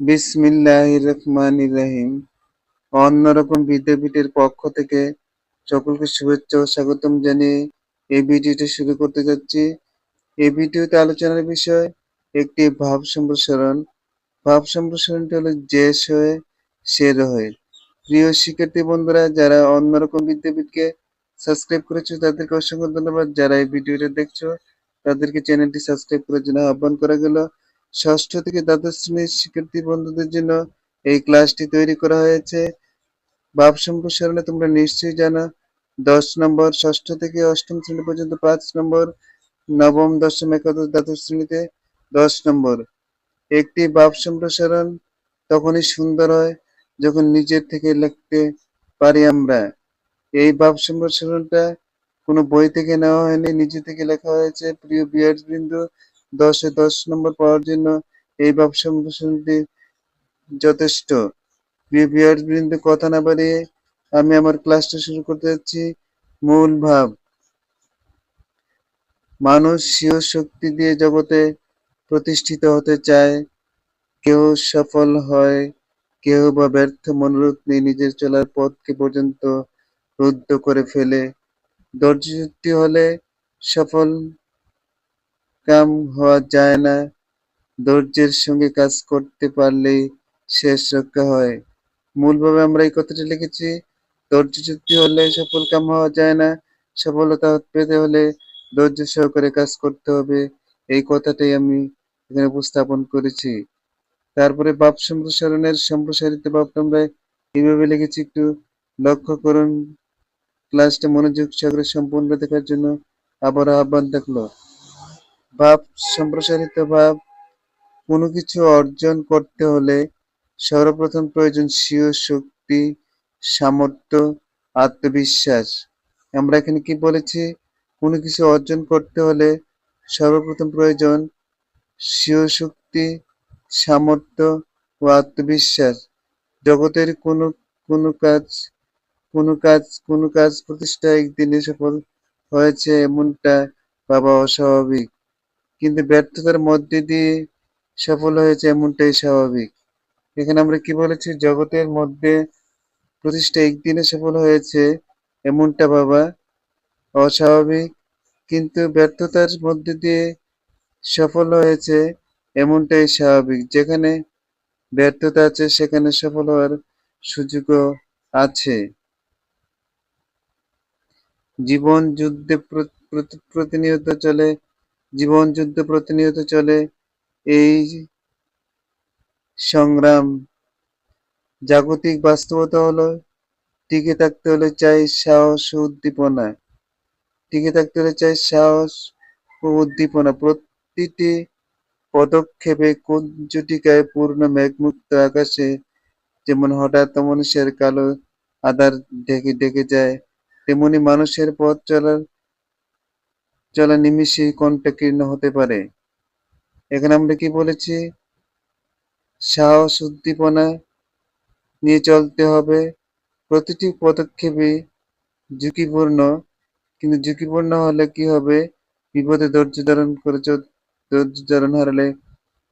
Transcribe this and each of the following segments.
বিসমিল্লাহ রহমান রাহিম। অন্যরকম বিদ্যাপীঠের পক্ষ থেকে সকলকে শুভেচ্ছা ও স্বাগতম জানিয়ে এই ভিডিওটি শুরু করতে যাচ্ছি। এই ভিডিওতে আলোচনার বিষয় একটি ভাব সম্প্রসারণ। ভাব সম্প্রসারণটি হলো জেস হয়ে শের হয়ে প্রিয় শিক্ষার্থী বন্ধুরা, যারা অন্যরকম বিদ্যাপীঠকে সাবস্ক্রাইব করেছ, তাদেরকে অসংখ্য ধন্যবাদ। যারা এই ভিডিওটা দেখছ, তাদেরকে চ্যানেলটি সাবস্ক্রাইব করার জন্য আহ্বান করা গেল। ষষ্ঠ থেকে দ্বাদশ শ্রেণির শিক্ষার্থী বন্ধুদের জন্য এই ক্লাসটি তৈরি করা হয়েছে। ভাব সম্প্রসারণে তোমরা নিশ্চয়ই জানো, দশ নম্বর ষষ্ঠ থেকে অষ্টম শ্রেণি পর্যন্ত পাঁচ নম্বর, নবম, দশম, একাদশ, দ্বাদশ শ্রেণীতে দশ নম্বর। একটি ভাব সম্প্রসারণ তখনই সুন্দর হয় যখন নিজের থেকে লিখতে পারি আমরা। এই ভাব সম্প্রসারণটা কোনো বই থেকে নেওয়া হয়নি, নিজে থেকে লেখা হয়েছে। প্রিয় বিয়ার্স বিন্দু দশে দশ নম্বর পাওয়ার জন্য এই ভাব যথেষ্ট। প্রিয় বিয়ার্স কথা না বাড়িয়ে আমি আমার ক্লাসটা শুরু করতে যাচ্ছি। মূল ভাব। মানুষ স্বীয় শক্তি দিয়ে জগতে প্রতিষ্ঠিত হতে চায়। কেউ সফল হয়, কেউ বা ব্যর্থ মনোরোধ নিয়ে নিজের চলার পথকে পর্যন্ত রুদ্ধ করে ফেলে। ধৈর্যযুক্তি হলে সফল কাম হওয়া যায় না। ধৈর্যের সঙ্গে কাজ করতে পারলেই শেষ রক্ষা হয়। মূলভাবে আমরা এই কথাটি লিখেছি, ধৈর্য যুক্তি হলে সফল কাম হওয়া যায় না, সফলতা পেতে হলে ধৈর্য সহকারে কাজ করতে হবে। এই কথাটাই আমি এখানে উপস্থাপন করেছি। তারপরে বাপ সম্প্রসারণের সম্প্রসারিত বাপ আমরা এইভাবে লিখেছি, একটু লক্ষ্য করুন। ক্লাসটা মনোযোগ সহকারে সম্পূর্ণ দেখার জন্য আবার আহ্বান থাকল। ভাব সম্প্রসারিত ভাব, কোনো কিছু অর্জন করতে হলে সর্বপ্রথম প্রয়োজন স্বীয় শক্তি, সামর্থ্য, আত্মবিশ্বাস। আমরা এখানে কি বলেছি? কোনো কিছু অর্জন করতে হলে সর্বপ্রথম প্রয়োজন স্বীয় শক্তি, সামর্থ্য ও আত্মবিশ্বাস। জগতের কোনো কোনো কাজ কোনো কাজ কোনো কাজ প্রতিষ্ঠা একদিনে সফল হয়েছে এমনটা বাবা অস্বাভাবিক। কিন্তু ব্যর্থতার মধ্যে দিয়ে সফল হয়েছে এমনটাই স্বাভাবিক। এখানে আমরা কি বলেছি? জগতের মধ্যে প্রতিষ্ঠা একদিনে সফল হয়েছে এমনটা বাবা অস্বাভাবিক, কিন্তু ব্যর্থতার মধ্যে দিয়ে সফল হয়েছে এমনটাই স্বাভাবিক। যেখানে ব্যর্থতা আছে, সেখানে সফল হওয়ার সুযোগও আছে। জীবন যুদ্ধে প্রতিনিয়ত চলে জীবন যুদ্ধ প্রতিনিয়ত চলে। এই সংগ্রাম জাগতিক বাস্তবতা হলো, টিকে থাকতে হলে চাই সাহস ও উদ্দীপনা। টিকে থাকতে হলে চাই সাহস ও উদ্দীপনা। প্রতিটি পদক্ষেপে কুঞ্জটিকায় পূর্ণ মেঘমুক্ত আকাশে যেমন হঠাৎ মানুষের কালো আধার ঢেকে ঢেকে যায়, তেমনি মানুষের পথ চলার চলা নিমিষেই কণ্ঠকীর্ণ হতে পারে। এখানে আমরা কি বলেছি? সাহস, উদ্দীপনা নিয়ে চলতে হবে। প্রতিটি পদক্ষেপে ঝুঁকিপূর্ণ, কিন্তু ঝুঁকিপূর্ণ হলে কি হবে? বিপদে ধৈর্য ধারণ করে ধৈর্য ধারণ হারালে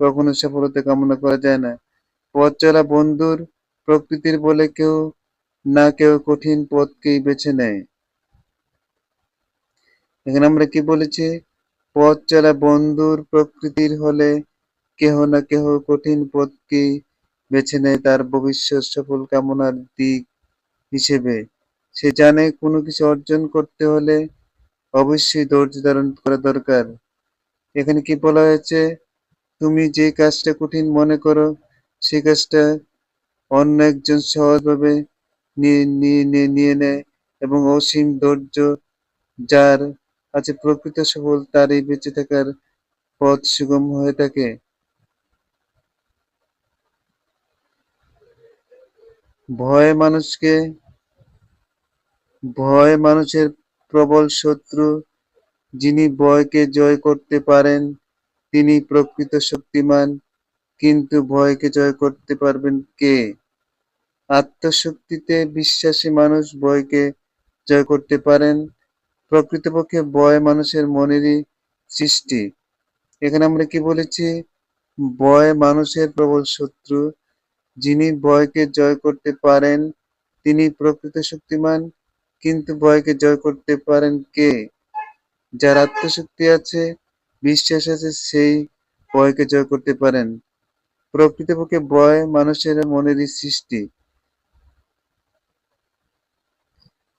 কখনো সফলতা কামনা করা যায় না। পথ চলা বন্ধুর প্রকৃতির বলে কেউ না কেউ কঠিন পথকেই বেছে নেয়। এখানে আমরা কি বলেছি? পথ চলা বন্ধুর প্রকৃতির হলে কেহ না কেহ কঠিন পথকে বেছে নেয় তার ভবিষ্যৎ সফল কামনার দিক হিসেবে। সে জানে কোনো কিছু অর্জন করতে হলে অবশ্যই ধৈর্য ধারণ করা দরকার। এখানে কি বলা হয়েছে? তুমি যে কাজটা কঠিন মনে করো সেই কাজটা অন্য একজন সহজভাবে নিয়ে নিয়ে নিয়ে নেয় এবং অসীম ধৈর্য যার আছে প্রকৃত সফল, তারই বেঁচে থাকার পথ সুগম হয়ে থাকে। ভয় মানুষকে, ভয় মানুষের প্রবল শত্রু যিনি ভয়কে জয় করতে পারেন, তিনি প্রকৃত শক্তিমান, কিন্তু ভয়কে জয় করতে পারবেন কে? আত্মশক্তিতে বিশ্বাসী মানুষ ভয়কে জয় করতে পারেন প্রকৃতপক্ষে বয় মানুষের মনেরই সৃষ্টি। এখানে আমরা কি বলেছি? বয় মানুষের প্রবল শত্রু। যিনি বয়কে জয় করতে পারেন, তিনি প্রকৃত শক্তিমান, কিন্তু বয়কে জয় করতে পারেন কে? যার আত্মশক্তি আছে, বিশ্বাস আছে, সেই বয়কে জয় করতে পারেন। প্রকৃতপক্ষে বয় মানুষের মনেরই সৃষ্টি।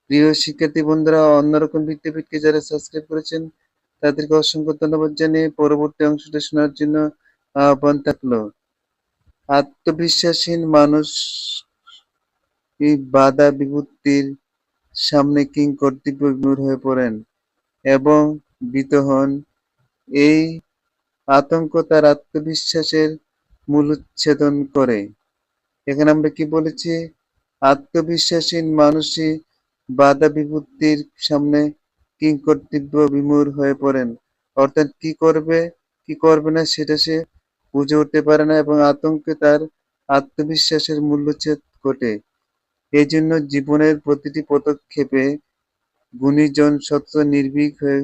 প্রিয় শিক্ষার্থী বন্ধুরা, অন্যরকম বিদ্যাপীঠকে যারা সাবস্ক্রাইব করেছেন, তাদেরকে অসংখ্য ধন্যবাদ জানিয়ে পরবর্তী অংশটা শোনার জন্য আহ্বান থাকল। আত্মবিশ্বাসহীন মানুষ এই বাধা বিভূতির সামনে কিং বিমূঢ় হয়ে পড়েন এবং বিত হন। এই আতঙ্ক তার আত্মবিশ্বাসের মূলোচ্ছেদন করে। এখানে আমরা কি বলেছি? আত্মবিশ্বাসহীন মানুষই বাধা বিপত্তির সামনে কিং কর্তব্য বিমূঢ় হয়ে পড়েন। অর্থাৎ কি করবে কি করবে না সেটা সে বুঝে উঠতে পারে না এবং আতঙ্কে তার আত্মবিশ্বাসের মূল্যচ্ছেদ ঘটে। এই জন্য জীবনের প্রতিটি পদক্ষেপে গুণীজন সত্য নির্ভীক হয়ে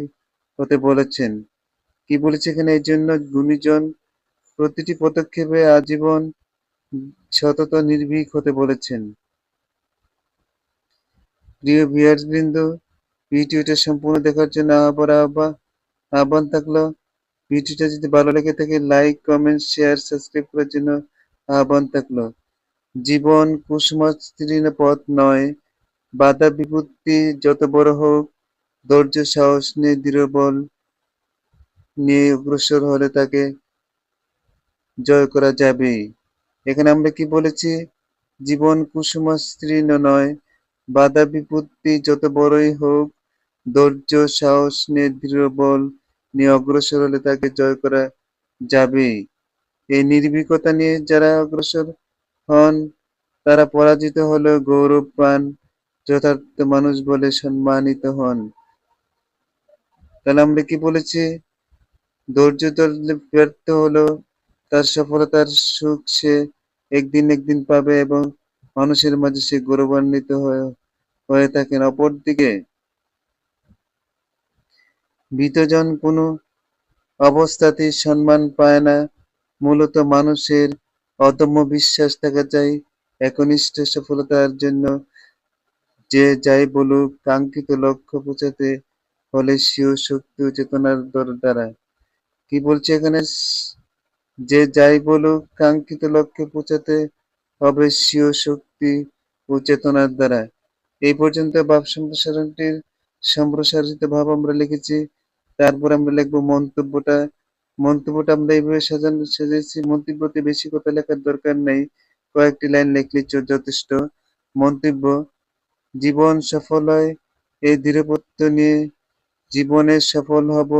হতে বলেছেন। কি বলেছে এখানে? এই জন্য গুণীজন প্রতিটি পদক্ষেপে আজীবন সতত নির্ভীক হতে বলেছেন। প্রিয় বিন্দু ভিডিওটা সম্পূর্ণ দেখার জন্য আবার আবার আহ্বান থাকল। ভিডিওটা যদি ভালো লেগে থাকে লাইক কমেন্ট শেয়ার সাবস্ক্রাইব করার জন্য আহ্বান থাকল। জীবন কুসুমাস্তীর্ণ পথ নয়। বাধা বিপত্তি যত বড় হোক, ধৈর্য, সাহস নিয়ে দৃঢ়বল নিয়ে অগ্রসর হলে তাকে জয় করা যাবে এখানে আমরা কি বলেছি? জীবন কুসুমাস্তীর্ণ নয় বাধা বিপত্তি যত বড়ই হোক, ধৈর্য, সাহস নিয়ে দৃঢ়বল নিয়ে অগ্রসর হলে তাকে জয় করা যাবেই। এই নির্ভীকতা নিয়ে যারা অগ্রসর হন, তারা পরাজিত হলেও গৌরব পান, যথার্থ মানুষ বলে সম্মানিত হন। তাহলে আমরা কি বলেছি? ধৈর্য ধরলে ব্যর্থ হলো তার সফলতার সুখ সে একদিন একদিন পাবে এবং মানুষের মাঝে সে গৌরবান্বিত হয়ে থাকেন। অপরদিকে ভীতজন কোনো অবস্থাতেই সম্মান পায় না। মূলত মানুষের অদম্য বিশ্বাস থাকা চাই, একনিষ্ঠ সফলতার জন্য। যে যাই বলুক, কাঙ্ক্ষিত লক্ষ্য পৌঁছাতে হলে স্বীয় শক্তি চেতনার দ্বারা। কি বলছে এখানে? যে যাই বলুক, কাঙ্ক্ষিত লক্ষ্যে পৌঁছাতে স্বীয় শক্তি ও চেতনার দ্বারা। এই পর্যন্ত ভাব সম্প্রসারণটির সম্প্রসারিত ভাব আমরা লিখেছি। তারপর আমরা লিখব মন্তব্যটা। মন্তব্যটা আমরা এইভাবে সাজানো সাজিয়েছি। মন্তব্যতে বেশি কথা লেখার দরকার নেই। কয়েকটি লাইন লিখলে যথেষ্ট। মন্তব্য, জীবন সফল হয়, এই দৃঢ়প্রত্য নিয়ে জীবনে সফল হব,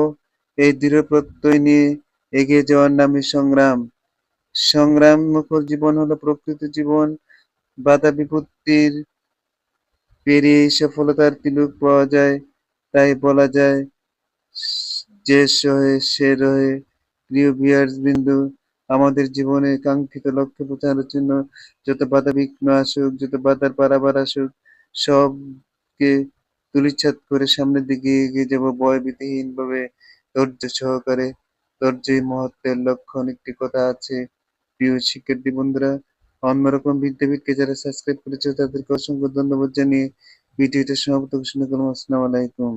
এই দৃঢ় প্রত্যয় নিয়ে এগিয়ে যাওয়ার নামে সংগ্রাম। সংগ্রাম মুখর জীবন হলো প্রকৃত জীবন। বাধা বিপত্তির পেরিয়ে সফলতার তিলুক পাওয়া যায়, তাই বলা যায়, যে সহে সে রহে। প্রিয় বিয়ার্স বিন্দু, আমাদের জীবনে কাঙ্ক্ষিত লক্ষ্য পৌঁছানোর জন্য যত বাধা বিঘ্ন আসুক, যত বাধার পারাবার আসুক, সবকে তুলিচ্ছাদ করে সামনের দিকে এগিয়ে যাব ভয়ভীতিহীন ভাবে ধৈর্য সহকারে, ধৈর্যই মহত্বের লক্ষণ, একটি কথা আছে। প্রিয় শিক্ষার্থী বন্ধুরা, অন্যরকম বিদ্যাপীঠকে যারা সাবস্ক্রাইব করেছে তাদেরকে অসংখ্য ধন্যবাদ জানিয়ে ভিডিওটা সমাপ্ত ঘোষণা করলাম। আসসালামু আলাইকুম।